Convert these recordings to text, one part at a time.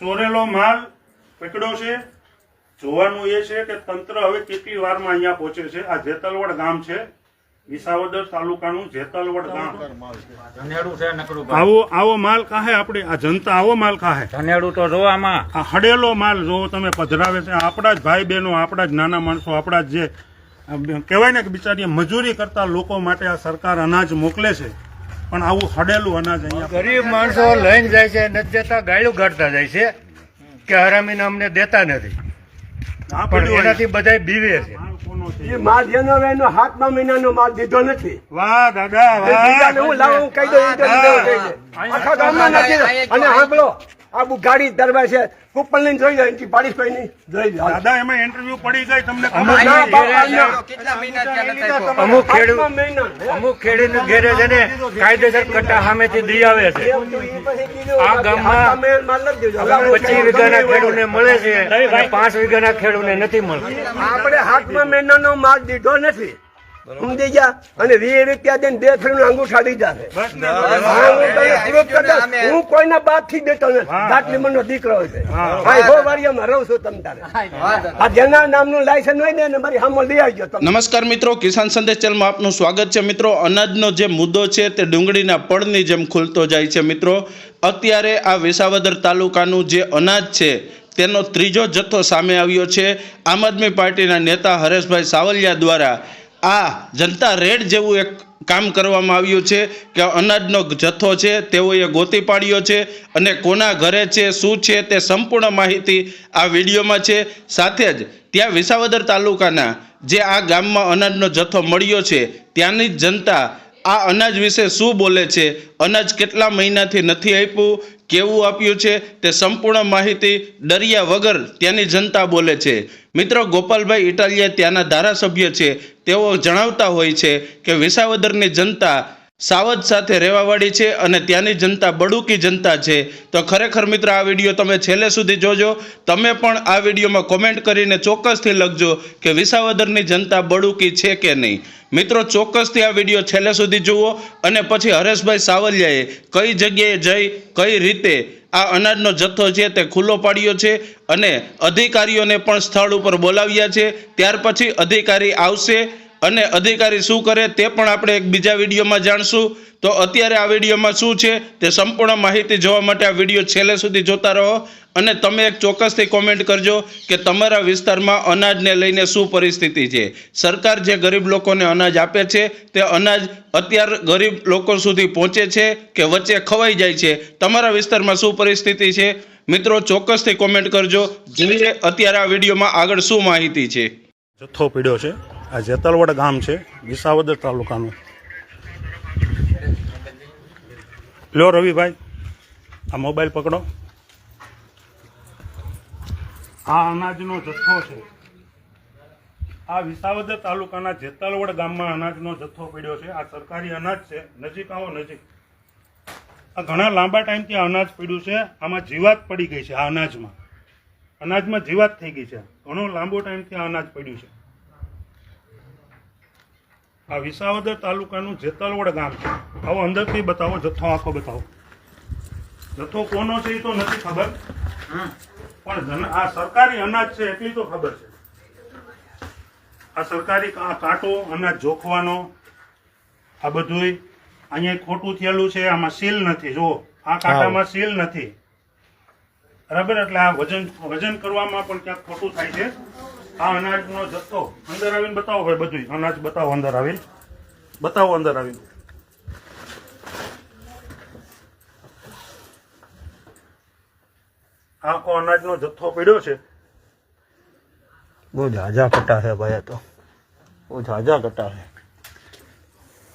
ચોરેલો માલ પકડ્યો છે. જોવાનું એ છે કે તંત્ર હવે કેટલી વારમાં અહીંયા પહોંચે છે. આ જેતલવડ ગામ છે. વિસાવદર તાલુકાનું જેતલવડ ગામ. આવો આવો માલ કાહે આપણે? આ જનતા આવો માલ કાહે? ધનેડું તો જોવામાં આ હડેલો માલ જોવો તમે પધરાવે છે. આપણા જ ભાઈ બહેનો આપણા જ નાના માણસો આપણા જ કહેવાય ને કે બિચારી મજૂરી કરતા લોકો માટે આ સરકાર અનાજ મોકલે છે. પણ આવું હડેલું અનાજ અહીંયા ગરીબ માણસો લઈને જાય છે નથી દેતા ગાયું કાઢતા જાય છે કે હરામીને અમને દેતા નથી. પણ એનાથી બધા બીવે છે. માલ કોનો છે? એ માલ જેનો એનો મહિનાનો માલ દીધો નથી. વાહ દાદા વાહ. હું લાવું કહી દઉં. આખા ગામમાં નથી. અને સાંભળો આ બુ ગાડી દરવા છે. કુપન લઈને જોઈ લો એનથી પાડીશ જોઈ દાદા એમાં ઇન્ટરવ્યુ પડી ગઈ તમને અમુક ના, બાપ, આના. અમુક ખેડૂત અમુક ખેડૂત ઘેરે છે. ને કાયદેસર કટ્ટા સામેથી દઈ આવે છે. આ ગામમાં પચીસ વીઘાના ખેડૂતને મળે છે પાંચ વીઘાના ખેડૂતને નથી મળતું. આપણે સાતમા મહિનાનો માલ દીધો નથી. સમજી ગયા અને વીસ રૂપિયા દઈને બે ફેરનું અંગૂઠા દીધા છે બસ હું કોઈના બાપથી દેતો નથી દાટલી મનનો દીકરો છે. રહું છું તમ તારે. આ જેના નામનું લાયસન્સ હોય ને એને મારી હામો લઈ આવજો તમે. નમસ્કાર મિત્રો કિસાન સંદેશ ચેનલમાં આપનું સ્વાગત છે. મિત્રો અનાજનો જે મુદ્દો છે તે ડુંગળીના પડની જેમ ખુલતો જાય છે. મિત્રો અત્યારે આ વિસાવદર તાલુકાનું જે અનાજ છે તેનો ત્રીજો જથ્થો સામે આવ્યો છે. આમ આદમી પાર્ટીના નેતા હરેશભાઈ સાવલિયા દ્વારા આ જનતા રેડ જેવું એક કામ કરવામાં આવ્યું છે કે અનાજનો જથ્થો છે, તેઓએ ગોતી પાડ્યો છે અને કોના ઘરે છે, શું છે તે સંપૂર્ણ માહિતી આ વિડીયોમાં છે. સાથે જ ત્યાં વિસાવદર તાલુકાના જે આ ગામમાં અનાજનો જથ્થો મળ્યો છે, ત્યાંની જનતા આ અનાજ વિશે શું બોલે છે? અનાજ કેટલા મહિનાથી નથી આપ્યું? કેવું આપ્યું છે તે સંપૂર્ણ માહિતી ડરિયા વગર ત્યાંની જનતા બોલે છે. મિત્રો, ગોપાલભાઈ ઇટાલિયા ત્યાંના ધારાસભ્ય છે. તેઓ જણાવતા હોય છે કે વિસાવદરની જનતા સાવધ સાથે રહેવાવાળી છે અને ત્યાંની જનતા બડુકી જનતા છે. તો ખરેખર મિત્રો, આ વીડિયો તમે છેલ્લે સુધી જોજો. તમે પણ આ વિડીયોમાં કોમેન્ટ કરીને ચોક્કસથી લખજો કે વિસાવદરની જનતા બડુકી છે કે નહીં. મિત્રો, ચોક્કસથી આ વીડિયો છેલ્લે સુધી જુઓ અને પછી હરેશભાઈ સાવલિયાએ કઈ જગ્યાએ જઈ, કઈ રીતે આ અનાજનો જથ્થો છે તે ખુલ્લો પાડ્યો છે અને અધિકારીઓને પણ સ્થળ ઉપર બોલાવ્યા છે. ત્યાર પછી અધિકારી આવશે અને અધિકારી શું કરે તે પણ આપણે એક બીજા વિડીયોમાં જાણશું. તો અત્યારે આ વિડીયોમાં શું છે તે સંપૂર્ણ માહિતી જોવા માટે આ વીડિયો છેલ્લે સુધી જોતા રહો અને તમે એક ચોક્કસથી કોમેન્ટ કરજો કે તમારા વિસ્તારમાં અનાજને લઈને શું પરિસ્થિતિ છે. સરકાર જે ગરીબ લોકોને અનાજ આપે છે તે અનાજ અત્યાર ગરીબ લોકો સુધી પહોંચે છે કે વચ્ચે ખવાઈ જાય છે? તમારા વિસ્તારમાં શું પરિસ્થિતિ છે? મિત્રો ચોક્કસથી કોમેન્ટ કરજો. જોઈએ અત્યારે આ વિડીયોમાં આગળ શું માહિતી છે. જથ્થો પીડ્યો છે. આ જેતલવડ ગામ છે, વિસાવદર તાલુકાનું. લો રવિભાઈ, આ મોબાઈલ પકડો. આ અનાજનો જથ્થો છે. આ વિસાવદર તાલુકાના જેતલવડ ગામમાં અનાજનો જથ્થો પડ્યો છે. આ સરકારી અનાજ છે. નજીક આવો, નજીક. આ ઘણા લાંબા ટાઈમથી આ અનાજ પડ્યું છે. આમાં જીવાત પડી ગઈ છે આ અનાજમાં. અનાજમાં જીવાત થઈ ગઈ છે. ઘણો લાંબો ટાઈમથી આ અનાજ પડ્યું છે. આ વિસાવદર તાલુકાનું જેતલવડ ગામ છે. આવો અંદરથી બતાવો જથ્થો આખો બતાવો. જથ્થો કોનો છે એ તો નથી ખબર પણ આ સરકારી અનાજ છે એટલી તો ખબર છે. આ સરકારી આ કાંટો અનાજ જોખવાનો આ બધુંય અહીંયા ખોટું થયેલું છે આમાં સીલ નથી. જુઓ આ કાંટામાં સીલ નથી. બરાબર? એટલે આ વજન વજન કરવામાં પણ ક્યાંક ખોટું થાય છે. આ અનાજનો જથ્થો અંદર આવીને બતાવો ભાઈ બધું અનાજ બતાવો અંદર આવીને. બતાવો અંદર આવીને. આખો અનાજનો જથ્થો પડ્યો છે. બહુ ઝાઝા કટા છે ભાઈ તો. બહુ ઝાઝા કટા છે.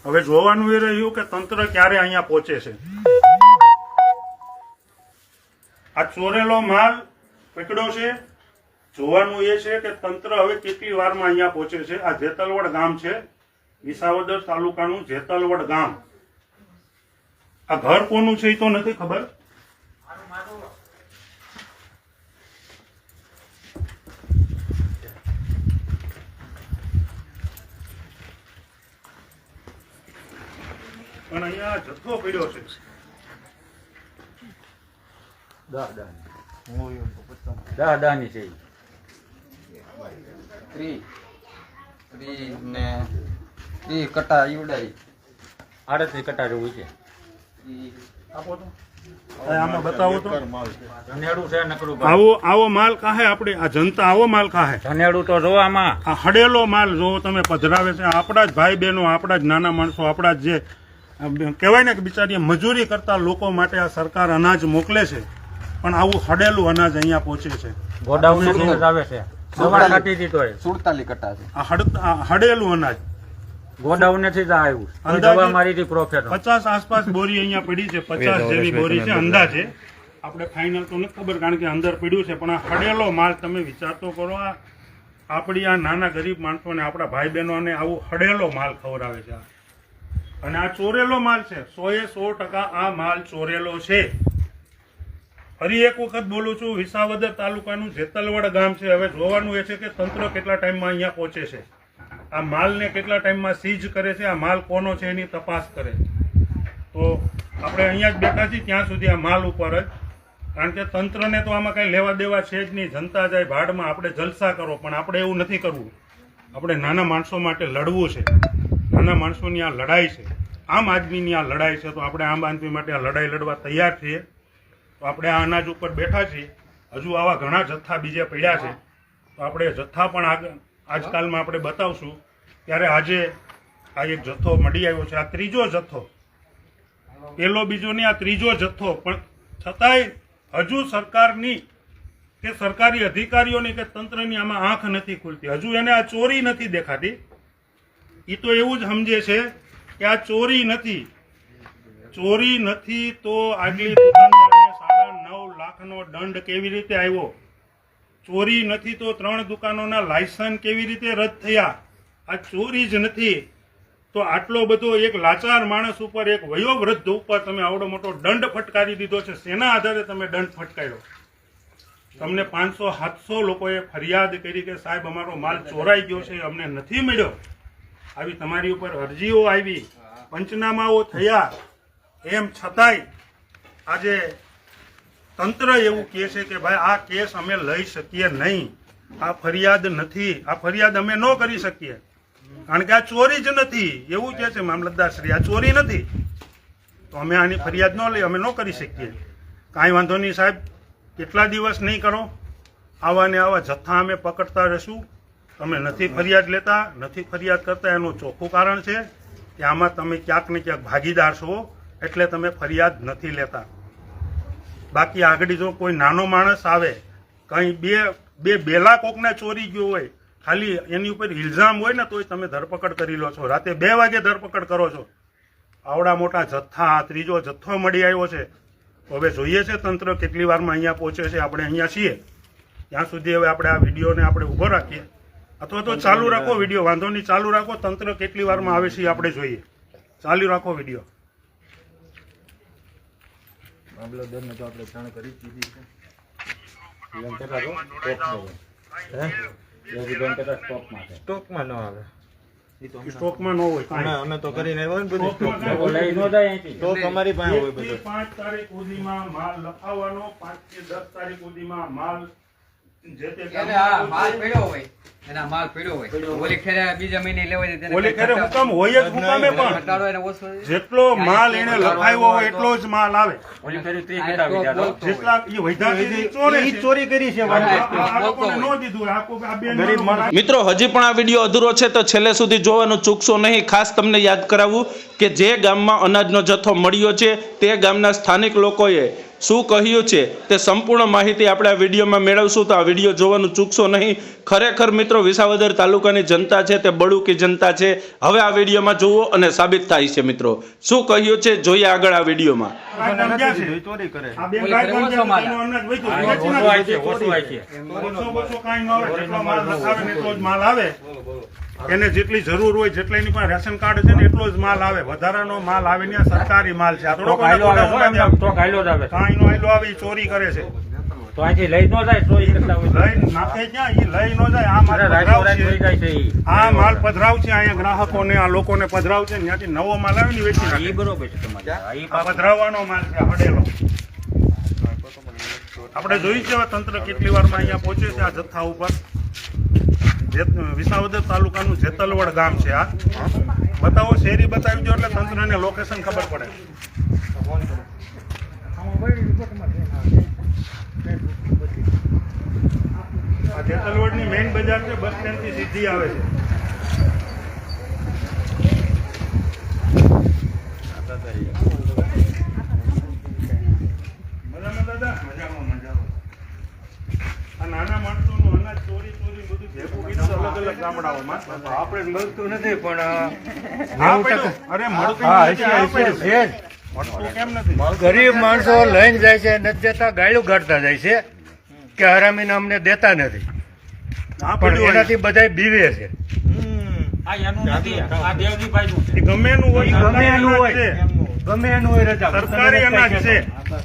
હવે જોવાનું એ રહ્યું કે તંત્ર ક્યારે અહીંયા પહોંચે છે. આ ચોરેલો માલ પકડ્યો છે. જોવાનું એ છે કે તંત્ર હવે કેટલી વારમાં અહીંયા પહોંચે છે? આ જેતલવડ ગામ છે વિસાવદર તાલુકાનું જેતલવડ ગામ. આ ઘર કોનું છે એ તો નથી ખબર? પણ અહીંયા જથ્થો પડ્યો છે. દહ દાદાની છે. ત્રી. ત્રી ને ત્રી કટા ઈવડાઈ આડત્રીસ કટા જેવું છે. આપો તો. આમાં બતાવો તો. ધનેડું છે નકરું આવો આવો માલ કાહે આપણે આ જનતા આવો માલ કાહે? ધનેડું તો જો આમાં. આ હડેલો માલ જો તમે પધરાવે છે. આપણા જ ભાઈ બહેનો આપણા જ નાના માણસો આપણા જ કહેવાય ને કે બિચારી મજૂરી કરતા લોકો માટે આ સરકાર અનાજ મોકલે છે. પણ આવું હડેલું અનાજ અહીંયા પહોંચે છે. ગોડાઉન આવે છે. દવા કાઢી દીધો એ. સુડતાલી કટા છે. આ હડ આ હડેલું અનાજ. ગોડાઉનથી જ આવ્યું. હવે અંદાજે- દવા મારી હતી પ્રોફેસર પચાસ આસપાસ બોરી અહીંયા પડી છે પચાસ જેવી બોરી છે અંદાજે આપણે ફાઇનલ તો નથી ખબર કારણ કે અંદર પડ્યું છે પણ આ હડેલો માલ તમે વિચાર તો કરો આ આપણી આ નાના ગરીબ માણસોને આપણા ભાઈ બહેનોને આવું હડેલો માલ ખવડાવે છે આ. અને આ ચોરેલો માલ છે સો એ સો ટકા આ માલ ચોરેલો છે. ફરી એક વખત બોલું છું, વિસાવદર તાલુકાનું જેતલવડ ગામ છે. હવે જોવાનું એ છે કે તંત્ર કેટલા ટાઈમમાં અહીંયા પહોંચે છે. આ માલને કેટલા ટાઈમમાં સીઝ કરે છે, આ માલ કોનો છે એની તપાસ કરે. તો આપણે અહીંયા જ બેઠા છીએ, ત્યાં સુધી આ માલ ઉપર જ. કારણ કે તંત્રને તો આમાં કાંઈ લેવા દેવા છે જ નહીં. જનતા જાય, ભાડમાં આપણે જલસા કરો, પણ આપણે એવું નથી કરવું. આપણે નાના માણસો માટે લડવું છે. નાના માણસોની આ લડાઈ છે. આમ આદમીની આ લડાઈ છે, તો આપણે આમ આદમી માટે આ લડાઈ લડવા તૈયાર છીએ. તો આપણે આ અનાજ ઉપર બેઠા છીએ. હજુ આવા ઘણા જથ્થા બીજા પડ્યા છે. તો આપણે જથ્થા પણ આગ, આજકાલમાં આપણે બતાવશું. ત્યારે આજે આ એક જથ્થો મળી આવ્યો છે. આ ત્રીજો જથ્થો. પેલો બીજો નહીં, આ ત્રીજો જથ્થો. પણ છતાંય હજુ સરકારની કે સરકારી અધિકારીઓની કે તંત્રની આમાં આંખ નથી ખુલતી. હજુ એને આ ચોરી નથી દેખાતી. એ તો એવું જ સમજે છે કે આ ચોરી નથી. ચોરી નથી તો આગલી નવ લાખનો દંડ કેવી રીતે આવ્યો? ચોરી નથી તો ત્રણ દુકાનોના લાયસન્સ કેવી રીતે રદ થયા? આ ચોરી જ નથી. તો આટલો બધો એક લાચાર માણસ ઉપર એક વયોવૃદ્ધ ઉપર તમે આવડો મોટો દંડ ફટકારી દીધો છે. શેના આધારે તમે દંડ ફટકાર્યો? તમને પાંચસો સાતસો લોકોએ ફરિયાદ કરી કે સાહેબ અમારો માલ ચોરાઈ ગયો છે અમને નથી મળ્યો. આવી તમારી ઉપર અરજીઓ આવી. પંચનામાઓ થયા. એમ છતાંય આજે તંત્ર એવું કહે છે કે ભાઈ, આ કેસ અમે લઈ શકીએ નહીં. આ ફરિયાદ નથી. આ ફરિયાદ અમે ન કરી શકીએ. કારણ કે આ ચોરી જ નથી. એવું કહે છે મામલતદારશ્રી આ ચોરી નથી. તો અમે આની ફરિયાદ ન લઈ, અમે ન કરી શકીએ. કાંઈ વાંધો નહીં સાહેબ, કેટલા દિવસ નહીં કરો? આવા ને આવા જથ્થા અમે પકડતા રહીશું. તમે નથી ફરિયાદ લેતા, નથી ફરિયાદ કરતા, એનું ચોખ્ખું કારણ છે કે આમાં તમે ક્યાંક ને ક્યાંક ભાગીદાર છો. એટલે તમે ફરિયાદ નથી લેતા. બાકી આગળ જો કોઈ નાનો માણસ આવે, કંઈ બે બે બેલા કોકને ચોરી ગયો હોય, ખાલી એની ઉપર ઇલ્ઝામ હોય ને તોય તમે ધરપકડ કરી લો છો. રાતે બે વાગે ધરપકડ કરો છો. આવડા મોટા જથ્થા, ત્રીજો જથ્થો મળી આવ્યો છે. હવે જોઈએ છે તંત્ર કેટલી વારમાં અહીંયા પહોંચે છે. આપણે અહીંયા છીએ. ત્યાં સુધી હવે આપણે આ વિડીયોને આપણે ઊભો રાખીએ. અથવા તો ચાલુ રાખો વીડિયો. વાંધો નહીં, ચાલુ રાખો. તંત્ર કેટલી વારમાં આવે છે આપણે જોઈએ. ચાલુ રાખો વીડિયો. સ્ટોકમાં ન આવે. સ્ટોકમાં ન હોય અમે તો કરીને આવ્યા ને બધું. સ્ટોક લઈ ન જાય અહીંથી. સ્ટોક અમારી પાસે હોય બધું બધો. પાંચ તારીખ સુધીમાં માલ લખાવવાનો પાંચથી દસ તારીખ સુધીમાં માલ તે માલ પડ્યો હોય એના માલ પડ્યો હોય ઓલી ખેરે બીજા મહિને લેવાય ઓલી ખેરે હુકમ હોય જ હુકમે પણ ઘટાડો એને ઓછો છે. જેટલો માલ એને લખાયો હોય એટલો જ માલ આવે ઓલી. જેટલા ચોરે. ચોરી કરી છે ન દીધું આ. મિત્રો હજી પણ આ વીડિયો અધૂરો છે તો છેલ્લે સુધી જોવાનું ચૂકશો નહીં ખાસ તમને યાદ કરાવવું કે જે ગામમાં અનાજનો જથ્થો મળ્યો છે તે ગામના સ્થાનિક લોકોએ શું કહ્યું છે તે સંપૂર્ણ માહિતી આપણે આ વિડીયોમાં મેળવશું. તો આ વીડિયો જોવાનું ચૂકશો નહીં. ખરેખર મિત્રો વિસાવદર તાલુકાની જનતા છે તે બળુકી જનતા છે. હવે આ વિડીયોમાં જુઓ અને સાબિત થાય છે મિત્રો. શું કહ્યું છે? જોઈએ આગળ આ વિડીયોમાં. માલ. આવે. એને જેટલી જરૂર હોય જેટલા એની પાસે રેશન કાર્ડ છે ને એટલો જ માલ આવે. વધારાનો માલ આવે ને સરકારી માલ છે. આવે આવે? ચોરી કરે છે. તો અહીંથી લઈ ન જાય ચોરી કરતા હોય. લઈ નાખે ક્યાં? ઈ લઈ ન જાય. આ માલ પધરાવ છે. આ માલ પધરાવ છે. અહીંયા ગ્રાહકોને આ લોકોને પધરાવ છે. ત્યાંથી નવો માલ આવે ને વેચી બરોબર છે તમારી આ પધરાવવાનો માલ છે હડેલો. આપણે જોઈ છે તંત્ર કેટલી વારમાં અહીંયા પહોંચે છે આ જથ્થા ઉપર? વિસાવદર તાલુકાનું જેતલવડ ગામ છે આ. બતાવો, શેરી બતાવી દો એટલે તંત્રને લોકેશન ખબર પડે. આ જેતલવડની મેઇન બજાર છે, બસ સ્ટેન્ડથી સીધી આવે છે મજામાં દાદા મજામાં મજામાં આ નાના માણસોનું અનાજ ચોરી ચોરી બધું ભેગું કીધું અલગ અલગ ગામડાઓમાં. આપણે મળતું નથી પણ અરે મળતું. છે ગરીબ માણસો લઈને જાય છે નથી જતા ગાયું કાઢતા જાય છે કે હરામીને અમને દેતા નથી. પણ એનાથી બધા બીવે છે. આ એનું નથી આ દેવજીભાઈનું છે. એ ગમે એનું હોય ગમે એનું હોય. ગમે એનું હોય રજા. સરકારી અનાજ છે.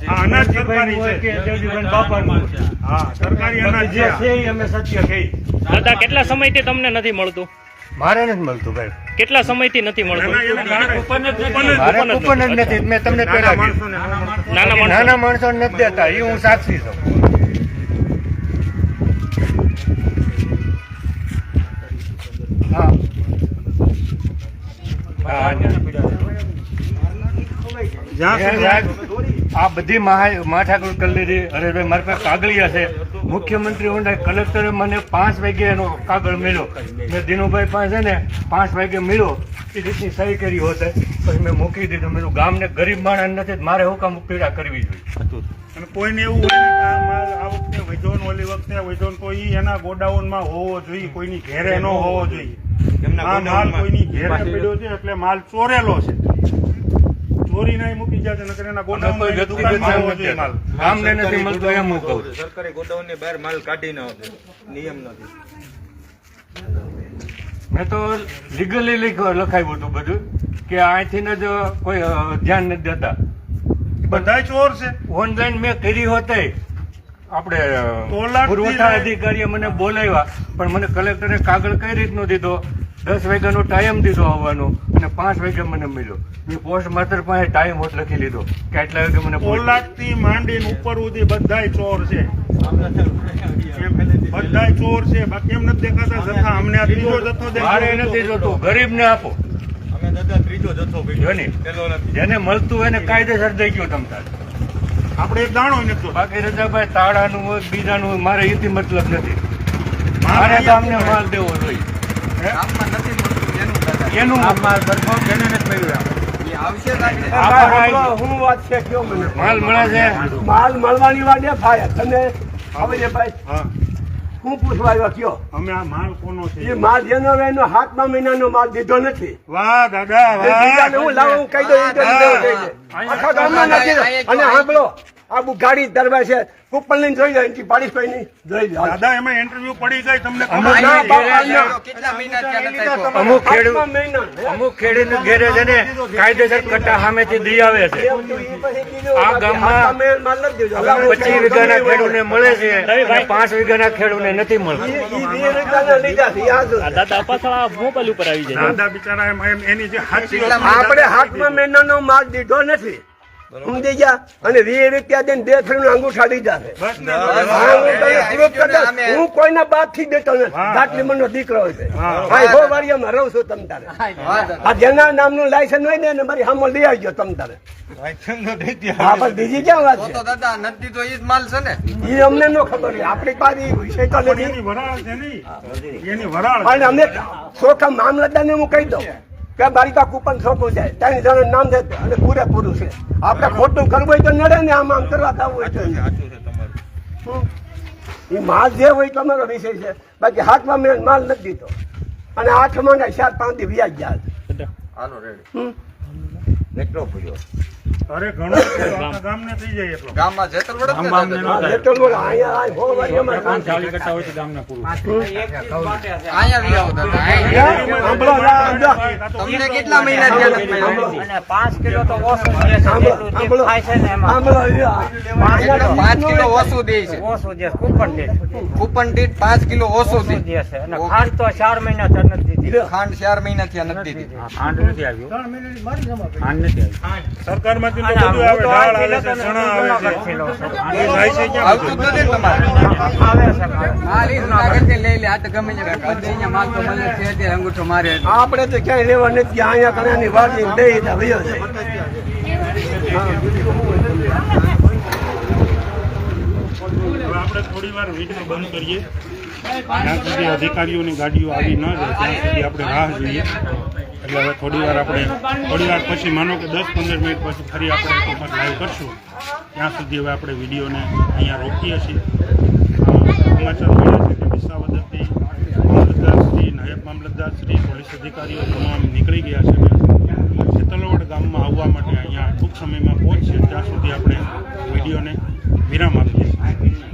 આ અનાજ સરકારી છે. કે છે બાપાનું. હા સરકારી અનાજ જે છે. એ અમે સત્ય કહી દાદા કેટલા સમયથી તમને નથી મળતું? મારે નથી મળતું ભાઈ. કેટલા સમયથી નથી મળતું? જ નથી. મારે કૂપન જ નથી. મેં તમને પહેલા નાના માણસો નથી દેતા. એ હું સાક્ષી છું. હા હા, આ બધી મહા- ઠાકોર કરી લીધી હરેશભાઈ મારી પાસે કાગળિયા છે. મુખ્યમંત્રી ઊંડા કલેક્ટરે મને પાંચ વાગે એનો કાગળ મળ્યો. મેં દિનુભાઈ પાસે ને પાંચ વાગે મળ્યો. એ રીતની સહી કરી હોતે. પછી મેં મૂકી દીધું. મેં ગામને ગરીબ માણસ નથી તો મારે હું કામ પીડા કરવી જોઈએ? અને કોઈને એવું હોય આ વખતે વૈધોન ઓલી વખતે વૈધોન તો ઈ એના ગોડાઉનમાં હોવો જોઈએ કોઈની ઘેરે ન હોવો જોઈએ. આ માલ કોઈની ઘેરે પડ્યો છે એટલે માલ ચોરેલો છે. ચોરી નહીં મૂકી જાય છે નકર એના ગોડાઉન કોઈ વ્યક્તિગત માલ. ગામને નથી મળતો એમ હું કહું. સરકારી ગોડાઉનની બહાર માલ કાઢી ન આવતો નિયમ નથી. મેં તો લીગલી લખાવ્યું હતું બધું કે અહીંથી જ કોઈ ધ્યાન નથી દેતા. બધા ચોર છે. ઓનલાઈન મેં કરી હોતે. આપણે પુરવઠા અધિકારીએ મને બોલાવ્યા પણ મને કલેક્ટરે કાગળ કઈ રીતનો દીધો? દસ વાગ્યાનો ટાઈમ દીધો આવવાનો અને પાંચ વાગ્યા મને મળ્યો. મેં પોસ્ટ માસ્ટર પાસે ટાઈમ હોત લખી લીધો. કે આટલા વાગે મને. કોલાકથી માંડીને ઉપર સુધી બધાય ચોર છે. બધાય ચોર છે. બાકી એમ નથી દેખાતા જથ્થા. અમને આ ત્રીજો જથ્થો મારે નથી નથી ગરીબ ગરીબને આપો. અમે દાદા ત્રીજો જથ્થો ને જેને? મળતું હોય ને કાયદેસર દઈ ગયો તમતા આપણે એક દાણો નથી જોતો. બાકી રજાભાઈ તાળાનું હોય બીજાનું હોય મારે એથી મતલબ નથી. મારે તમને માલ દેવો જોઈએ. નથી મળતું એનું દાદા. એનું નથી મળ્યું હું વાત છે કયો મને? માલ મળે છે? માલ મળવાની વાત એ ફાય તમે હવે જે ભાઈ હું. પૂછવા આવ્યો કયો? અમે આ માલ કોનો છે? એ માલ જેનો એનો હાથમાં મહિનાનો માલ દીધો નથી. વાહ દાદા હું લાવું કહી દઉં, એ તો લીધો કહી દે. આખા ગામમાં નથી અને સાંભળો આ બુ ગાડી દરબાર છે. કુપલ લઈને જોઈ જાય પાડીશ કોઈ નહીં જોઈ જાય દાદા એમાં ઇન્ટરવ્યુ પડી જાય તમને ના, ના. મહિના અમુક ખેડૂત મહિના? અમુક ખેડૂત ઘેરે છે ને કાયદેસર કટ્ટા સામેથી દી આવે છે. આ ગામમાં હાથમાં માલ નથી દીધો. હવે પચીસ વીઘાના ખેડૂતને મળે છે પાંચ વીઘાના ના નથી મળતું. નથી આ દાદા પાછળ મોબાઈલ ઉપર આવી જાય. દાદા બિચારા એની જે વાત આપણે હાથમાં મહિનાનો માલ દીધો નથી. સમજી ગયા અને વીસ રૂપિયા દઈને બે ફરીને અંગૂઠા દીધા છે બસ. ને હા, અમે- કોઈના બાપથી દેતો નથી. મનનો દીકરો હોય છે. હા. ભાઈ હો વારિયામાં રહું છું તમ તારે. આ જેના નામનું લાયસન્સ હોય ને એને મારી હામો લઈ આવજો તમ તારે. બીજી ક્યાં વાત છે? દાદા નથી તો ઈ જ માલ છે ને. એ અમને નો ખબર આપણી પાસે વિષય તો નથી. એની વરાળ છે નહીં એની વરાળ અને અમે ચોખા મામલતદારને હું કહી દઉં. કે મારી પાસે કૂપન સોંપવું જાય ત્રણ જણા નામ છે અને પૂરેપૂરું છે. આપણે ખોટું કરવું હોય તો નડે ને આમ આમ કરવા થવું હોય તો. છે. એ માલ જે હોય તમારો વિષય છે બાકી હાથમાં મેં માલ નથી દીધો. અને આઠ માંગે ચાર પાંચ દી વ્યાજ જાય. હાલો રેડી. હમ. અરે ઘણો છે, તો ગામને થઈ જાય એટલો. ગામમાં જેતલવડ જ ને આમ આમને દાદા? ન હા, એટલું બોલો. અહીંયા આ કામ પાંચ ચાલી કરતા હોય તો ગામને પૂરું. અહીંયા વી આવો દાદા તમને કેટલા મહિના થયા નથી મળ્યો? સાંભળો, સાંભળો, સાંભળો, યા. એટલે પાંચ કિલો ઓછું દે છે. ઓછું જે કૂપન દે કૂપન દીઠ પાંચ કિલો ઓછું દે. દે છે. અને ખાંડ તો ચાર મહિના ચાર નથી. દીધી ખાંડ ચાર મહિના થયા નથી દીધી. ખાંડ નથી આવ્યું. ખાંડ નથી બધું આવે દાળ આવે છે ચણા આવે જુનાગઢથી લઉં છું. છે જાય છે ક્યાં આવતું નથી તમારે. આવે છે મારે. લઈ લે. આ તો ગમે માલ તો છે અત્યારે અંગૂઠો મારે આપણે તો ક્યાંય લેવા નથી. અહીંયા કણાની જાય. આપણે થોડી વાર વીડિયો બંધ કરીએ. જ્યાં સુધી અધિકારીઓની ગાડીઓ આવી ન રહે ત્યાં સુધી આપણે રાહ જોઈએ. એટલે હવે થોડી વાર આપણે, થોડી વાર પછી માનો કે દસ પંદર મિનિટ પછી ફરી આપણે વખત લાઈવ કરશું. ત્યાં સુધી હવે આપણે વિડીયોને અહીંયા રોકીએ છીએ. સમાચાર મળ્યા છે કે વિસાવદરથી મામલતદાર શ્રી નાયબ મામલતદારશ્રી પોલીસ અધિકારીઓ તમામ નીકળી ગયા છે ને શીતલવડ ગામમાં આવવા માટે અહીંયા ટૂંક સમયમાં પહોંચશે. ત્યાં સુધી આપણે વિડીયોને વિરામ આપીએ છીએ.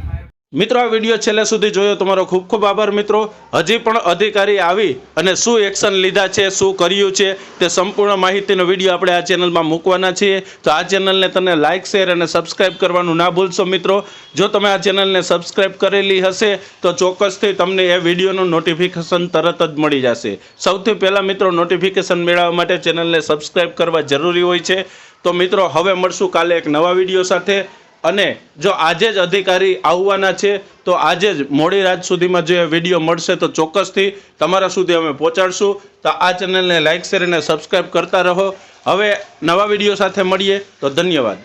મિત્રો, આ વીડિયો છેલ્લે સુધી જોયો તમારો ખૂબ ખૂબ આભાર મિત્રો. હજી પણ અધિકારી આવી અને શું એક્શન લીધા છે, શું કર્યું છે, તે સંપૂર્ણ માહિતીનો વીડિયો આપણે આ ચેનલમાં મૂકવાના છીએ. તો આ ચેનલને તમે લાઇક શેર અને સબસ્ક્રાઇબ કરવાનું ના ભૂલશો મિત્રો. જો તમે આ ચેનલને સબસ્ક્રાઇબ કરેલી હશે, તો ચોક્કસથી તમને એ વિડીયોનું નોટિફિકેશન તરત જ મળી જશે. સૌથી પહેલાં મિત્રો નોટિફિકેશન મેળવવા માટે ચેનલને સબસ્ક્રાઇબ કરવા જરૂરી હોય છે. તો મિત્રો, હવે મળશું કાલે એક નવા વીડિયો સાથે. અને જો આજે જ અધિકારી આવવાના છે, તો આજે જ મોડી રાત સુધીમાં જે વીડિયો મળશે તો ચોક્કસથી તમારા સુધી અમે પહોંચાડશું. તો આ ચેનલને લાઇક શેર અને સબસ્ક્રાઈબ કરતા રહો. હવે નવા વીડિયો સાથે મળીએ, તો ધન્યવાદ.